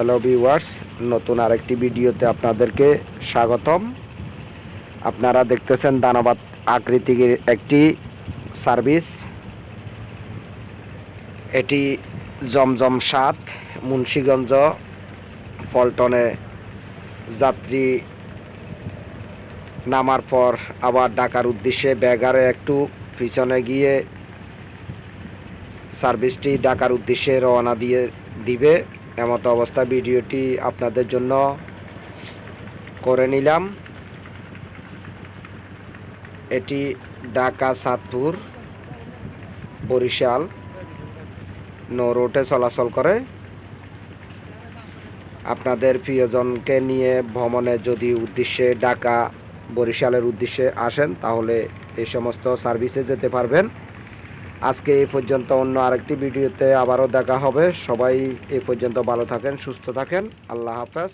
Hello viewers নতুন আরেকটি ভিডিওতে আপনাদেরকে স্বাগতম। আপনারা দেখতেছেন দানাবাদ আকৃতির একটি সার্ভিস। এটি জমজম সাত, মুন্সীগঞ্জ, পল্টনে যাত্রী নামার পর আবার ডাকার উদ্দেশ্যে ব্যাগারে একটু পিছনে গিয়ে সার্ভিসটি ডাকার উদ্দেশ্যে রওনা দিয়ে দিবে। এমতো অবস্থা ভিডিওটি আপনাদের জন্য করে নিলাম। এটি ঢাকা সাতপুর, বরিশাল, নৌ রোডে চলাচল করে। আপনাদের প্রিয়জনকে নিয়ে ভ্রমণে যদি উদ্দেশ্যে ঢাকা বরিশালের উদ্দেশ্যে আসেন, তাহলে এই সমস্ত সার্ভিসে যেতে পারবেন। আজকে এই পর্যন্ত অন্য আরেকটি ভিডিওতে আবারও দেখা হবে। সবাই এই পর্যন্ত ভালো থাকেন, সুস্থ থাকেন। আল্লাহ হাফেজ।